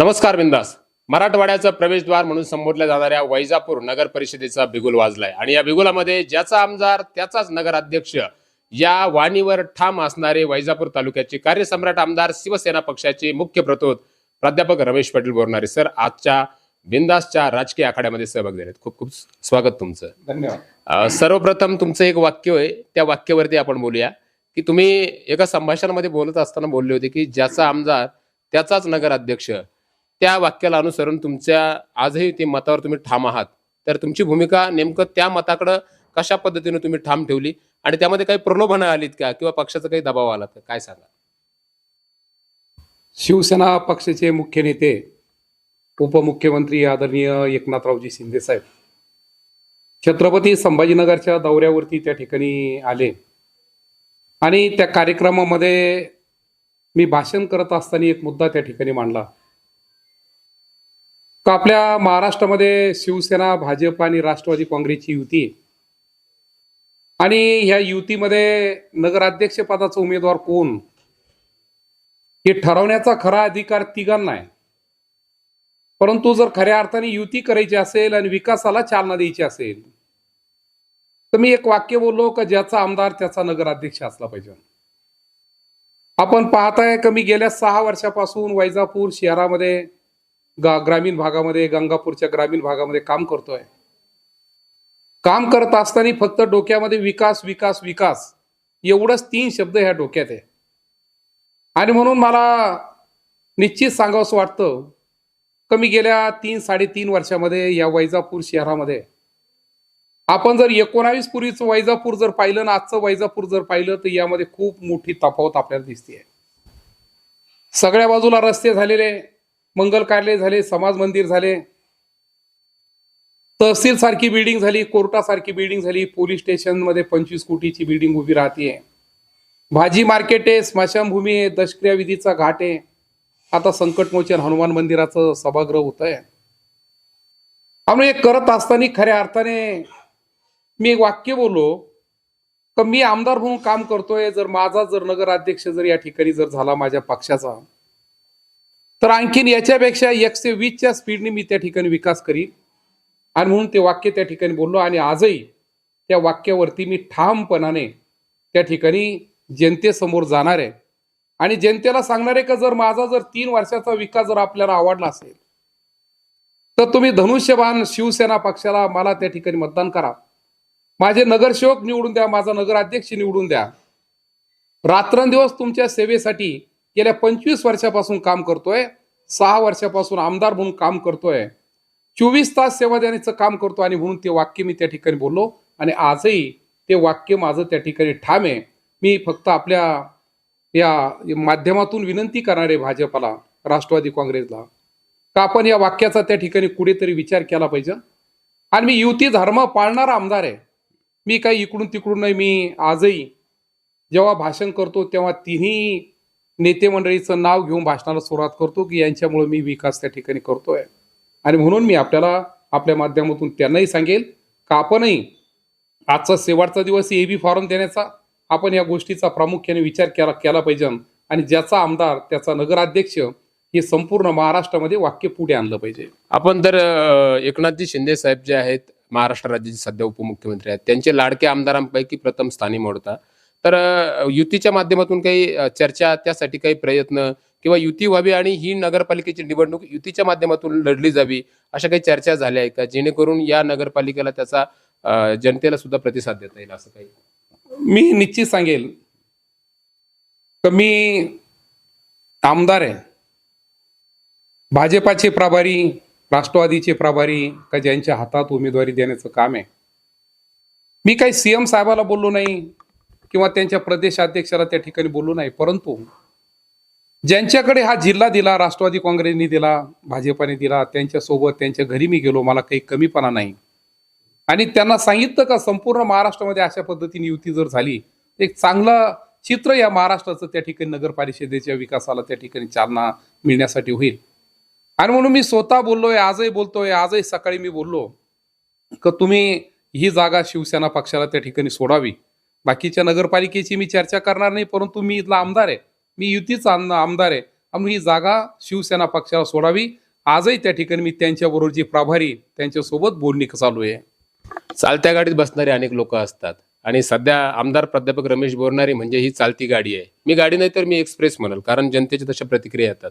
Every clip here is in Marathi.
नमस्कार बिंदास. मराठवाड्याचं प्रवेशद्वार म्हणून संबोधल्या जाणाऱ्या वैजापूर नगर परिषदेचा बिगुल वाजलाय. आणि या बिगुलामध्ये ज्याचा आमदार त्याचाच नगराध्यक्ष या वाणीवर ठाम असणारे वैजापूर तालुक्याचे कार्यसम्राट आमदार शिवसेना पक्षाचे मुख्य प्रतोद प्राध्यापक रमेश पाटील बोरणारे सर आजच्या बिंदासच्या राजकीय आखाड्यामध्ये सहभाग झालेत. खूप खूप स्वागत तुमचं. धन्यवाद. सर्वप्रथम तुमचं एक वाक्य आहे त्या वाक्यावरती आपण बोलूया. की तुम्ही एका संभाषणामध्ये बोलत असताना बोलले होते की ज्याचा आमदार त्याचाच नगराध्यक्ष त्या वाक्याला अनुसरून तुमच्या आजही ते मतावर तुम्ही ठाम आहात. तर तुमची भूमिका नेमकं त्या मताकडं कशा पद्धतीने तुम्ही ठाम ठेवली? आणि त्यामध्ये काही प्रलोभनं आलीत का? किंवा पक्षाचा काही दबाव आला तर काय सांगा? शिवसेना पक्षाचे मुख्य नेते उपमुख्यमंत्री आदरणीय एकनाथरावजी शिंदे साहेब छत्रपती संभाजीनगरच्या दौऱ्यावरती त्या ठिकाणी आले. आणि त्या कार्यक्रमामध्ये मी भाषण करत असताना एक मुद्दा त्या ठिकाणी मांडला. आपल्या महाराष्ट्रामध्ये शिवसेना भाजप आणि राष्ट्रवादी काँग्रेसची युती आहे. आणि ह्या युतीमध्ये नगराध्यक्ष पदाचा उमेदवार कोण? हे ठरवण्याचा खरा अधिकार तिघांना आहे. परंतु जर खऱ्या अर्थाने युती करायची असेल आणि विकासाला चालना द्यायची असेल तर मी एक वाक्य बोललो का ज्याचा आमदार त्याचा नगराध्यक्ष असला पाहिजे. आपण पाहताय का मी गेल्या सहा वर्षापासून वैजापूर शहरामध्ये गा ग्रामीण भागामध्ये गंगापूरच्या ग्रामीण भागामध्ये काम करतोय. काम करत असताना फक्त डोक्यामध्ये विकास विकास विकास एवढंच तीन शब्द ह्या डोक्यात आहे. आणि म्हणून मला निश्चित सांगावंसं वाटतं कमी गेल्या तीन साडेतीन वर्षामध्ये या वैजापूर शहरामध्ये आपण जर एकोणावीस पूर्वीचं वैजापूर जर पाहिलं ना आजचं वैजापूर जर पाहिलं तर यामध्ये खूप मोठी तफावत आपल्याला दिसते सगळ्या बाजूला रस्ते झालेले मंगल कार्यालय झाले समाज मंदिर झाले तहसील सारखी बिल्डिंग झाली कोर्टासारखी बिल्डिंग झाली पोलीस स्टेशनमध्ये पंचवीस कोटीची बिल्डिंग उभी राहते. भाजी मार्केट आहे स्मशानभूमी आहे दशक्रियाविधीचा घाट आहे. आता संकटमोचन हनुमान मंदिराचं सभागृह होत आहे आम्ही हे करत असताना खऱ्या अर्थाने मी एक वाक्य बोललो का मी आमदार म्हणून काम करतोय जर माझा जर नगराध्यक्ष जर या ठिकाणी जर झाला माझ्या पक्षाचा तर आणखीन याच्यापेक्षा एकशे वीसच्या स्पीडने मी त्या ठिकाणी विकास करीन. आणि म्हणून ते वाक्य त्या ठिकाणी बोललो आणि आजही त्या वाक्यावरती मी ठामपणाने त्या ठिकाणी जनतेसमोर जाणार आहे. आणि जनतेला सांगणार आहे का जर माझा जर तीन वर्षाचा विकास जर आपल्याला आवडला असेल तर तुम्ही धनुष्यबाण शिवसेना पक्षाला मला त्या ठिकाणी मतदान करा. माझे नगरसेवक निवडून द्या माझा नगराध्यक्ष निवडून द्या. रात्रंदिवस तुमच्या सेवेसाठी गेल्या पंचवीस वर्षापासून काम करतोय सहा वर्षापासून आमदार म्हणून काम करतोय चोवीस तास सेवा देण्याचं काम करतो आणि म्हणून ते वाक्य मी त्या ठिकाणी बोललो आणि आजही ते वाक्य माझं त्या ठिकाणी ठाम आहे. मी फक्त आपल्या या माध्यमातून विनंती करणार आहे भाजपला राष्ट्रवादी काँग्रेसला का आपण या वाक्याचा त्या ठिकाणी कुठेतरी विचार केला पाहिजे? आणि मी युती धर्म पाळणारा आमदार आहे. मी काही इकडून तिकडून नाही मी आजही जेव्हा भाषण करतो तेव्हा तिन्ही नेते मंडळीचं नाव घेऊन भाषणाला सुरुवात करतो की यांच्यामुळे मी विकास त्या ठिकाणी करतोय. आणि म्हणून मी आपल्याला आपल्या माध्यमातून त्यांनाही सांगेल का आपणही आजचा शेवटचा दिवस ए बी फॉर्म देण्याचा आपण या गोष्टीचा प्रामुख्याने विचार केला केला पाहिजे. आणि ज्याचा आमदार त्याचा नगराध्यक्ष हे संपूर्ण महाराष्ट्रामध्ये वाक्य पुढे आणलं पाहिजे. आपण तर एकनाथजी शिंदे साहेब जे आहेत महाराष्ट्र राज्याचे सध्या उपमुख्यमंत्री आहेत. त्यांचे लाडके आमदारांपैकी प्रथम स्थानी मोडता. तर युतीच्या माध्यमातून काही चर्चा त्यासाठी काही प्रयत्न किंवा युती व्हावी आणि ही नगरपालिकेची निवडणूक युतीच्या माध्यमातून लढली जावी अशा काही चर्चा झाल्या आहेत का? जेणेकरून या नगरपालिकेला त्याचा जनतेला सुद्धा प्रतिसाद देता येईल असं काही? मी निश्चित सांगेल. मी आमदार आहे. भाजपाचे प्रभारी राष्ट्रवादीचे प्रभारी का ज्यांच्या हातात उमेदवारी देण्याचं काम आहे. मी काही सीएम साहेबाला बोललो नाही. किंवा त्यांच्या प्रदेशाध्यक्षाला त्या ठिकाणी बोलू नाही परंतु ज्यांच्याकडे हा जिल्हा दिला राष्ट्रवादी काँग्रेसने दिला भाजपाने दिला त्यांच्यासोबत त्यांच्या घरी मी गेलो मला काही कमीपणा नाही. आणि त्यांना सांगितलं का संपूर्ण महाराष्ट्रामध्ये अशा पद्धतीने युती जर झाली एक चांगलं चित्र या महाराष्ट्राचं त्या ठिकाणी नगर परिषदेच्या विकासाला त्या ठिकाणी चालना मिळण्यासाठी होईल. आणि म्हणून मी स्वतः बोललोय आजही बोलतोय आजही सकाळी मी बोललो का तुम्ही ही जागा शिवसेना पक्षाला त्या ठिकाणी सोडावी. बाकीच्या नगरपालिकेची मी चर्चा करणार नाही परंतु मी इथला आमदार आहे. मी युतीचा आमदार आहे. आणि ही जागा शिवसेना पक्षाला सोडावी. आजही त्या ठिकाणी मी त्यांच्याबरोबर जी प्रभारी त्यांच्यासोबत बोलणी चालू आहे. चालत्या गाडीत बसणारे अनेक लोक असतात. आणि सध्या आमदार प्राध्यापक रमेश बोरणारे म्हणजे ही चालती गाडी आहे. मी गाडी नाही तर मी एक्सप्रेस म्हणाल कारण जनतेच्या तशा प्रतिक्रिया येतात.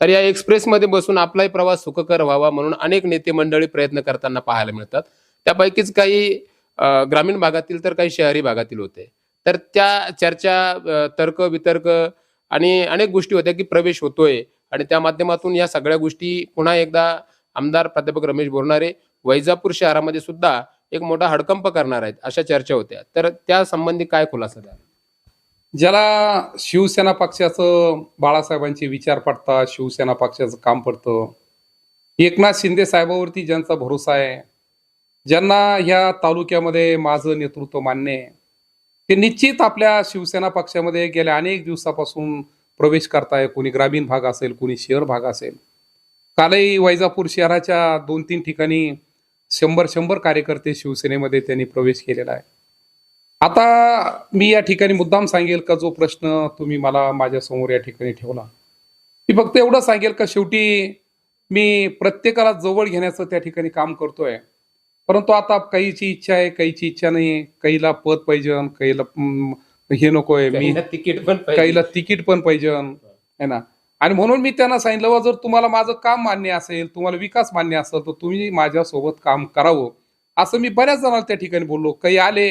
तर या एक्सप्रेसमध्ये बसून आपलाही प्रवास सुखकर व्हावा म्हणून अनेक नेते मंडळी प्रयत्न करताना पाहायला मिळतात. त्यापैकीच काही ग्रामीण भागातील तर काही शहरी भागातील होते. तर त्या चर्चा तर्क वितर्क आणि अनेक गोष्टी होत्या की प्रवेश होतोय आणि त्या माध्यमातून या सगळ्या गोष्टी पुन्हा एकदा आमदार प्राध्यापक रमेश बोरणारे वैजापूर शहरामध्ये सुद्धा एक मोठा हडकंप करणार आहेत अशा चर्चा होत्या. तर त्या संबंधी काय खुलासा द्या ज्याला शिवसेना पक्षाचं बाळासाहेबांचे विचार पडतात शिवसेना पक्षाचं काम पडतं. एकनाथ शिंदे साहेबावरती ज्यांचा भरोसा आहे ज्यांना ह्या तालुक्यामध्ये माझं नेतृत्व मान्य आहे ते निश्चित आपल्या शिवसेना पक्षामध्ये गेल्या अनेक दिवसापासून प्रवेश करताय. कोणी ग्रामीण भाग असेल कोणी शहर भाग असेल. कालही वैजापूर शहराच्या दोन तीन ठिकाणी शंभर शंभर कार्यकर्ते शिवसेनेमध्ये त्यांनी प्रवेश केलेला आहे. आता मी या ठिकाणी मुद्दाम सांगेल का जो प्रश्न तुम्ही मला माझ्यासमोर या ठिकाणी ठेवला? मी फक्त एवढं सांगेल का शेवटी मी प्रत्येकाला जवळ घेण्याचं त्या ठिकाणी काम करतोय. परंतु आता काहीची इच्छा आहे काहीची इच्छा नाही काहीला पद पाहिजे काहीला हे नकोय मी तिकीट पण काहीला तिकीट पण पाहिजे है ना? आणि म्हणून मी त्यांना सांगितलं "वा, जर तुम्हाला माझं काम मान्य असेल तुम्हाला विकास मान्य असेल तर तुम्ही माझ्यासोबत काम करावं. असं मी बऱ्याच जणांना त्या ठिकाणी बोललो. काही आले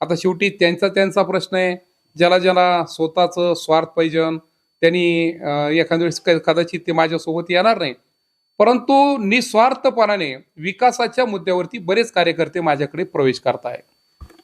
आता शेवटी त्यांचा त्यांचा प्रश्न आहे. ज्याला ज्याला स्वतःचं स्वार्थ पाहिजे त्यांनी एखाद्या वेळेस कदाचित ते माझ्यासोबत येणार नाही परंतु निस्वार्थपणाने विकासाच्या मुद्द्यावरती बरेच कार्यकर्ते माझ्याकडे प्रवेश करताय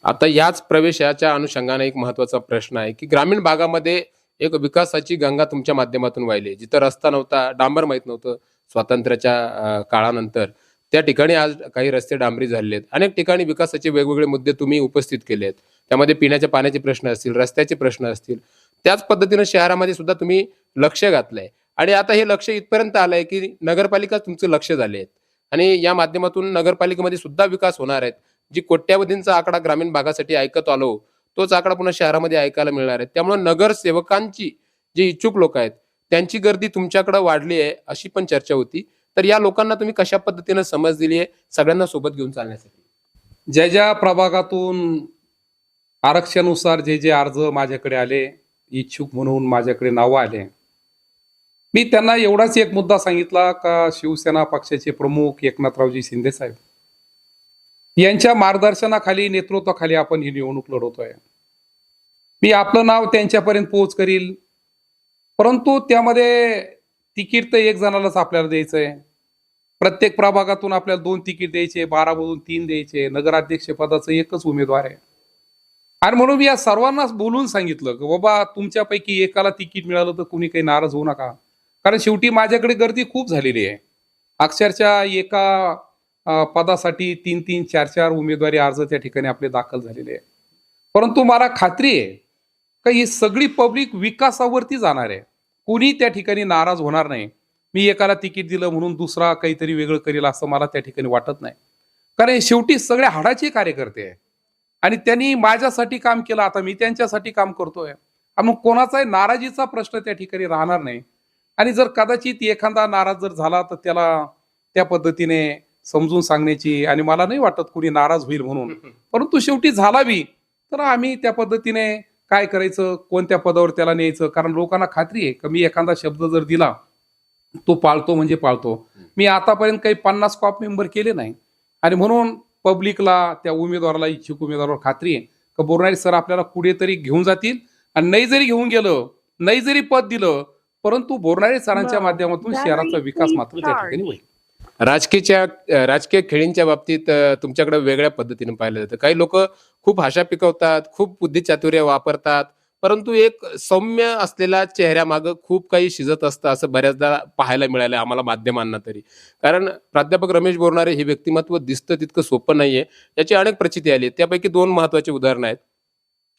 आता याच प्रवेशाच्या अनुषंगाने एक महत्त्वाचा प्रश्न आहे की ग्रामीण भागामध्ये एक विकासाची गंगा तुमच्या माध्यमातून वाहिली जिथं रस्ता नव्हता डांबर माहीत नव्हतं स्वातंत्र्याच्या काळानंतर. त्या ठिकाणी आज काही रस्ते डांबरी झालेले आहेत. अनेक ठिकाणी विकासाचे वेगवेगळे मुद्दे तुम्ही उपस्थित केले आहेत. त्यामध्ये पिण्याच्या पाण्याचे प्रश्न असतील रस्त्याचे प्रश्न असतील. त्याच पद्धतीनं शहरामध्ये सुद्धा तुम्ही लक्ष घातलंय. आणि आता हे लक्ष इथपर्यंत आलंय की नगरपालिका तुमचं लक्ष झाले आहेत आणि या माध्यमातून नगरपालिकेमध्ये सुद्धा विकास होणार आहेत. जी कोट्यावधींचा आकडा ग्रामीण भागासाठी ऐकत आलो तोच आकडा पुन्हा शहरामध्ये ऐकायला मिळणार आहे. त्यामुळे नगरसेवकांची जे इच्छुक लोक आहेत त्यांची गर्दी तुमच्याकडे वाढली आहे अशी पण चर्चा होती. तर या लोकांना तुम्ही कशा पद्धतीनं समज दिली आहे सगळ्यांना सोबत घेऊन चालण्यासाठी? ज्या ज्या प्रभागातून आरक्षणानुसार जे जे अर्ज माझ्याकडे आले इच्छुक म्हणून माझ्याकडे नावं आले मी त्यांना एवढाच एक मुद्दा सांगितला का शिवसेना पक्षाचे प्रमुख एकनाथरावजी शिंदे साहेब यांच्या मार्गदर्शनाखाली नेतृत्वाखाली आपण ही निवडणूक लढवतोय. मी आपलं नाव त्यांच्यापर्यंत पोहोच करील. परंतु त्यामध्ये तिकीट तर एक जणालाच आपल्याला द्यायचंय. प्रत्येक प्रभागातून आपल्याला दोन तिकीट द्यायचे बारामधून तीन द्यायचे नगराध्यक्ष पदाचं एकच उमेदवार आहे. आणि म्हणून मी या सर्वांनाच बोलून सांगितलं की बाबा तुमच्यापैकी एकाला तिकीट मिळालं तर कुणी काही नाराज होऊ नका. कारण शेवटी माझ्याकडे गर्दी खूप झालेली आहे. अक्षरशः एका पदासाठी तीन तीन चार चार उमेदवारी अर्ज त्या ठिकाणी आपले दाखल झालेले आहे परंतु मला खात्री आहे का ही सगळी पब्लिक विकासावरती जाणार आहे. कोणी त्या ठिकाणी नाराज होणार नाही. मी एकाला तिकीट दिलं म्हणून दुसरा काहीतरी वेगळं करेल असं मला त्या ठिकाणी वाटत नाही. कारण शेवटी सगळे हाडाचे कार्यकर्ते आहे आणि त्यांनी माझ्यासाठी काम केलं. आता मी त्यांच्यासाठी काम करतोय. मग कोणाचाही नाराजीचा प्रश्न त्या ठिकाणी राहणार नाही. आणि जर कदाचित एखादा नाराज जर झाला तर त्याला त्या पद्धतीने समजून सांगण्याची आणि मला नाही वाटत कुणी नाराज होईल म्हणून. परंतु शेवटी झाला बी तर आम्ही त्या पद्धतीने काय करायचं कोणत्या पदावर त्याला न्यायचं? कारण लोकांना खात्री आहे का मी एखादा शब्द जर दिला तो पाळतो म्हणजे पाळतो. मी आतापर्यंत काही पन्नास कॉप मेंबर केले नाही. आणि म्हणून पब्लिकला त्या उमेदवाराला इच्छुक उमेदवारावर खात्री आहे. का बोरणारे सर आपल्याला कुठेतरी घेऊन जातील? आणि नाही जरी घेऊन गेलं नाही जरी पद दिलं परंतु बोरणारे सरांच्या माध्यमातून शहराचा विकास मात्र त्या ठिकाणी होईल राजकीयच्या राजकीय खेळींच्या बाबतीत तुमच्याकडे वेगळ्या पद्धतीने पाहिलं जातं. काही लोक खूप भाषा पिकवतात खूप बुद्धिचातुर्य वापरतात परंतु एक सौम्य असलेल्या चेहऱ्यामागं खूप काही शिजत असतं असं बऱ्याचदा पाहायला मिळालं आम्हाला माध्यमांना तरी. कारण प्राध्यापक रमेश बोरणारे हे व्यक्तिमत्व दिसतं तितकं सोपं नाहीये. याची अनेक प्रचिती आली. त्यापैकी दोन महत्वाची उदाहरणं आहेत.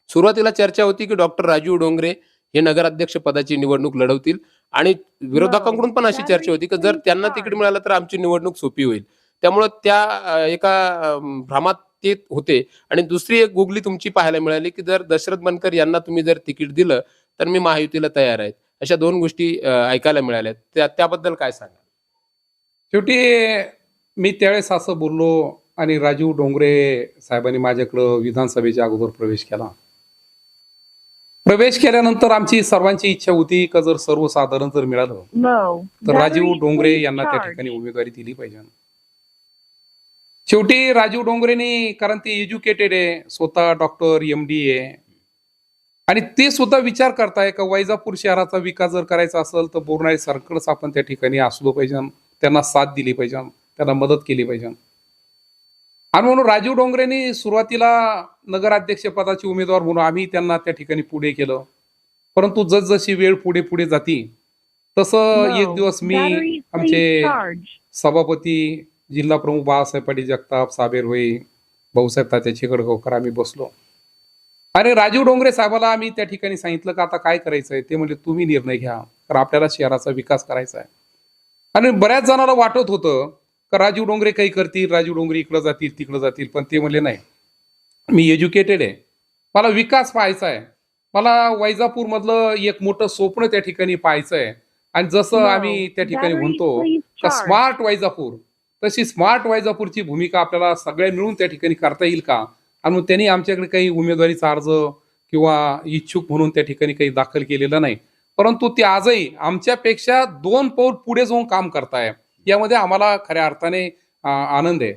सुरुवातीला चर्चा होती की डॉक्टर राजीव डोंगरे हे नगराध्यक्ष पदाची निवडणूक लढवतील. आणि विरोधकांकडून पण अशी चर्चा होती की जर त्यांना तिकीट मिळालं तर आमची निवडणूक सोपी होईल. त्यामुळं त्या एका भ्रमात ते होते. आणि दुसरी एक गुगली तुमची पाहायला मिळाली की जर दशरथ बनकर यांना तुम्ही जर तिकीट दिलं तर मी महायुतीला तयार आहेत अशा दोन गोष्टी ऐकायला मिळाल्या. त्या त्याबद्दल काय सांगा शेवटी मी त्यावेळेस असं बोललो आणि राजीव डोंगरे साहेबांनी माझ्याकडं विधानसभेच्या अगोदर प्रवेश केला. प्रवेश केल्यानंतर आमची सर्वांची इच्छा होती का जर सर्वसाधारण जर मिळालं. तर राजीव डोंगरे यांना त्या. ठिकाणी उमेदवारी दिली पाहिजे शेवटी राजीव डोंगरेनी कारण ते एज्युकेटेड आहे स्वतः डॉक्टर एम डी आहे आणि ते सुद्धा विचार करताय का वैजापूर शहराचा विकास जर करायचा असेल तर बोरणारे सर्कलच आपण त्या ठिकाणी असलो पाहिजे त्यांना साथ दिली पाहिजे त्यांना मदत केली पाहिजे आणि म्हणून राजीव डोंगरेनी सुरुवातीला नगराध्यक्ष पदाचे उमेदवार म्हणून आम्ही त्यांना त्या ठिकाणी पुढे केलं परंतु जसजशी वेळ पुढे पुढे जाती तसं. एक दिवस मी आमचे. सभापती जिल्हा प्रमुख बाळासाहेब पाटील जगताप साबेर होई भाऊसाहेब तात्या चिकडगावकर आम्ही बसलो आणि राजीव डोंगरे साहेबाला आम्ही त्या ठिकाणी सांगितलं का आता काय करायचंय ते म्हणजे तुम्ही निर्णय घ्या तर आपल्याला शहराचा विकास करायचा आहे आणि बऱ्याच जणांना वाटत होतं का राजीव डोंगरे काही करतील राजीव डोंगरे इकडं जातील तिकडं जातील पण ते म्हणले नाही. मी एज्युकेटेड आहे. मला विकास पाहायचा आहे. मला वैजापूर मधलं एक मोठं स्वप्न त्या ठिकाणी पाहायचं आहे. आणि जसं. आम्ही त्या ठिकाणी म्हणतो का charge. स्मार्ट वैजापूर. तशी स्मार्ट वैजापूरची भूमिका आपल्याला सगळ्या मिळून त्या ठिकाणी करता येईल का? आणि मग त्यांनी आमच्याकडे काही उमेदवारीचा अर्ज किंवा इच्छुक म्हणून त्या ठिकाणी काही दाखल केलेलं नाही. परंतु ते आजही आमच्यापेक्षा दोन पाऊल पुढे जाऊन काम करताय. यामध्ये आम्हाला खऱ्या अर्थाने आनंद आहे.